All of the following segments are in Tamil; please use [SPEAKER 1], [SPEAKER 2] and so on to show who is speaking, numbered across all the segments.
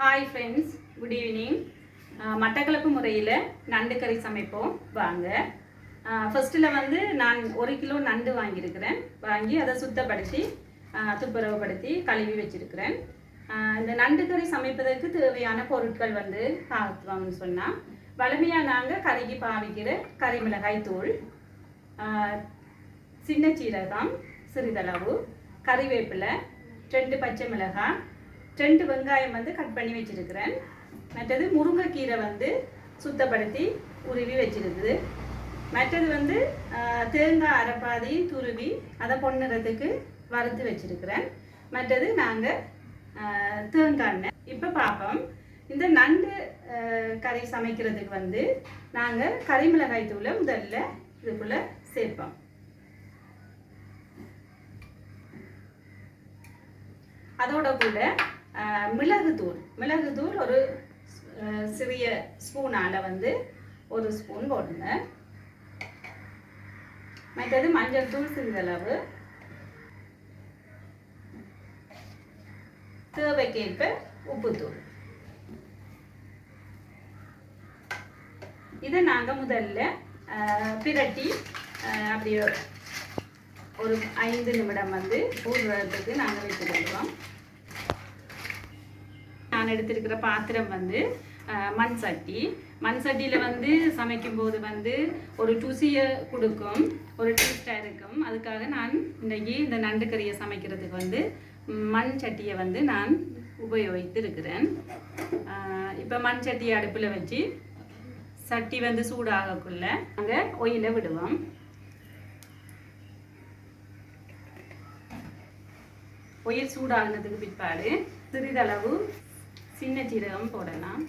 [SPEAKER 1] Hi friends good evening Mattakkalappu முறையில் நண்டு கறி சமைப்போம். வாங்க. ஃபர்ஸ்ட்டில் வந்து நான் ஒரு கிலோ நண்டு வாங்கியிருக்கிறேன். வாங்கி அதை சுத்தப்படுத்தி துப்புரவுப்படுத்தி கழுவி வச்சுருக்கிறேன். இந்த நண்டு கறி சமைப்பதற்கு தேவையான பொருட்கள் வந்து பார்த்தோம்னு சொன்னால் வலிமையாக நாங்கள் கறிக்கு பாவிக்கிற கறி மிளகாய் தூள் சின்ன சீரகம் சிறிதளவு கறிவேப்பிலை ரெண்டு பச்சை மிளகாய் ரெண்டு வெங்காயம் வந்து கட் பண்ணி வச்சிருக்கிறேன். மற்றது முருங்கைக்கீரை வந்து சுத்தப்படுத்தி உருவி வச்சுருக்குது. மற்றது வந்து தேங்காய் அரைப்பாதி துருவி அதை பொண்ணுறதுக்கு வறுத்து வச்சிருக்கிறேன். மற்றது நாங்கள் தேங்காய் எண்ணெய். இப்போ பார்ப்போம் இந்த நண்டு கறி சமைக்கிறதுக்கு வந்து நாங்கள் கறி மிளகாய் தூளை முதல்ல இதுக்குள்ளே சேர்ப்போம். அதோட கூட மிளகுத்தூள். மிளகுத்தூள் ஒரு சிறிய ஸ்பூனால் வந்து ஒரு ஸ்பூன் போடுங்க. மற்றது மஞ்சள் தூள் சிறிதளவு. தேவைக்கேற்ப உப்புத்தூள். இதை நாங்கள் முதல்ல பிரட்டி அப்படியே ஒரு ஐந்து நிமிடம் வந்து ஊறுறதுக்கு நாங்கள் வச்சுருக்கிறோம் நான் எடுத்திருக்கிற பாத்திரம் வந்து மண் சட்டி. மண் சட்டியில் வந்து சமைக்கும்போது வந்து ஒரு டுசியை கொடுக்கும் ஒரு டேஸ்டாக இருக்கும். அதுக்காக நான் இன்றைக்கி இந்த நண்டு கறியை சமைக்கிறதுக்கு வந்து மண் சட்டியை வந்து நான் உபயோகித்து இருக்கிறேன் இப்போ மண் சட்டியை அடுப்பில் வச்சு சட்டி வந்து சூடாகக்குள்ள நாங்கள் ஒயில விடுவோம். ஒயில் சூடாகினதுக்கு பிற்பாடு சிறிதளவு சின்ன சீரகம் போடலாம்.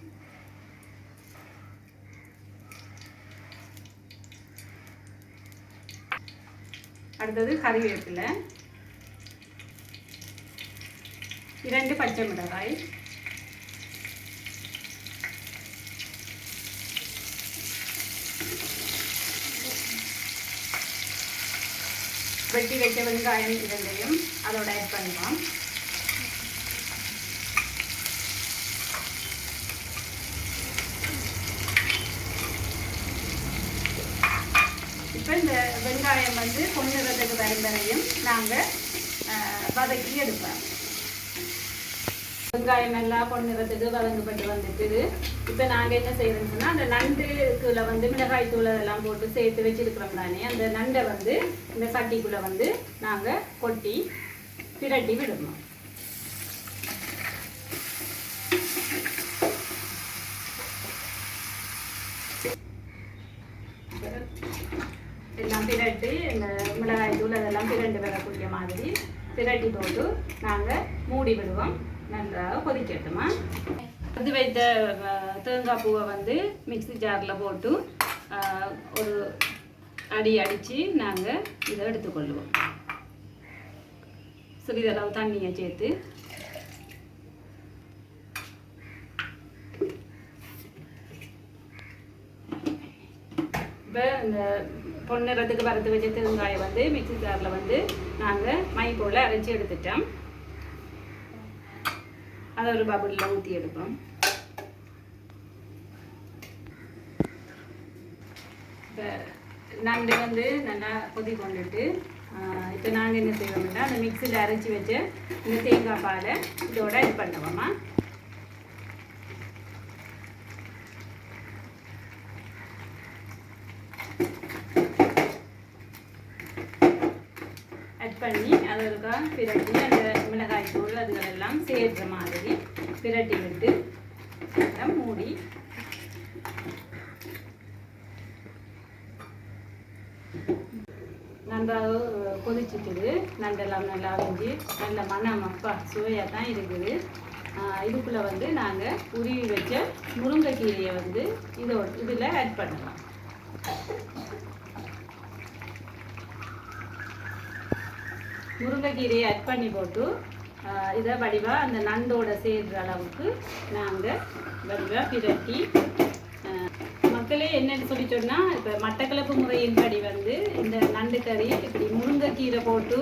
[SPEAKER 1] அடுத்தது கறிவேப்பிலை. இரண்டு பச்சை மிளகாய். வெட்டி வைக்க வெங்காயம் இரண்டையும் அதோட ஆட் பண்ணுவோம் இப்போ இந்த வெங்காயம் வந்து பொன்னிறதுக்கு வரும் வரையும் நாங்கள் வதக்கி எடுப்போம். வெங்காயம் எல்லாம் பொண்ணுறதுக்கு வதங்கப்பட்டு வந்துட்டு இப்போ நாங்கள் என்ன செய்யறோம்னு சொன்னால் அந்த நண்டுக்குள்ள வந்து மிளகாய் தூள் அதெல்லாம் போட்டு சேர்த்து வச்சுருக்கிறோம் தானே. அந்த நண்டை வந்து இந்த சட்டிக்குள்ளே வந்து நாங்கள் கொட்டி பிரட்டி விடணும். எல்லாம் பிரட்டி இந்த மிளகாய் தூள் அதெல்லாம் பிரண்டு வரக்கூடிய மாதிரி பிரட்டி போட்டு நாங்கள் மூடி விடுவோம். நன்றாக கொதிக்கட்டுமா? கொதி வைத்த தேங்காய் பூவை வந்து மிக்ஸி ஜாரில் போட்டு ஒரு அடி அடித்து நாங்கள் இதை எடுத்துக்கொள்வோம் சிறிதளவு தண்ணியை சேர்த்து. இப்போ இந்த பொன்னிறத்துக்கு வறுத்து வச்ச தேங்காயை வந்து மிக்சி ஜாரில் வந்து நாங்கள் மை போல் அரைச்சி எடுத்துட்டோம். அதை ஒரு பபுளில் ஊற்றி எடுப்போம். இப்போ நண்டு வந்து நல்லா கொதி கொண்டுட்டு இப்போ நாங்கள் என்ன செய்வோம்னா அந்த மிக்சியில் அரைச்சி வச்ச இந்த தேங்காய் பாலை இதோட இது பண்ணுவோமா? பண்ணி அதை பிரட்டி அந்த மிளகாய் தூள் அதுகளெல்லாம் சேர்ற மாதிரி பிரட்டி விட்டு அப்புறம் மூடி நன்றாக கொதிச்சுட்டுது. நண்டெல்லாம் நல்லா அவிஞ்சு நல்ல மணம் அப்பா சுவையாக தான் இருக்குது. இதுக்குள்ளே வந்து நாங்கள் உருவி வச்ச முருங்கைக்கீரையை வந்து இதோ இதில் ஆட் பண்ணலாம். முருங்கைக்கீரையை அட் பண்ணி போட்டு இதை வடிவாக அந்த நண்டோட சேர்ற அளவுக்கு நாங்கள் வடிவாக பிரட்டி மக்களே என்னன்னு சொல்லி சொன்னால் இப்போ மட்டக்களப்பு முறையின்படி வந்து இந்த நண்டு கறி இப்படி முருங்கைக்கீரை போட்டு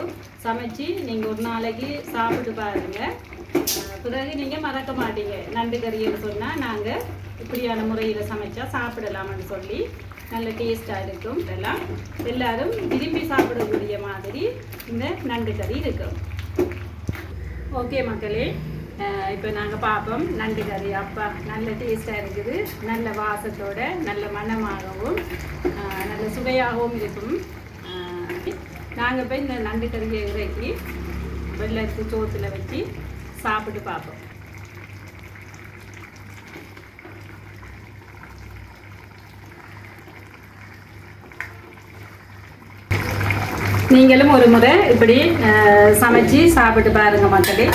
[SPEAKER 1] சமைச்சு நீங்கள் ஒரு நாளைக்கு சாப்பிட்டு பாருங்கள் பிறகு நீங்கள் மறக்க மாட்டீங்க. நண்டு கறின்னு சொன்னால் நாங்கள் இப்படியான முறையில் சமைச்சா சாப்பிடலாம்னு சொல்லி நல்ல டேஸ்ட்டாக இருக்கும் இதெல்லாம். எல்லாரும் விரும்பி சாப்பிடக்கூடிய மாதிரி இந்த நண்டு கறி இருக்கும். ஓகே மக்களே இப்போ நாங்கள் பார்ப்போம் நண்டு கறி. அப்பா நல்ல டேஸ்ட்டாக இருக்குது. நல்ல வாசத்தோட நல்ல மணமாகவும் நல்ல சுவையாகவும் இருக்கும். நாங்கள் போய் இந்த நண்டு கறியை இறக்கி வெள்ளத்து சோத்தில் வச்சு சாப்பிட்டு பார்ப்போம். நீங்களும் ஒரு முறை இப்படி சமைச்சு சாப்பிட்டு பாருங்க மக்களே.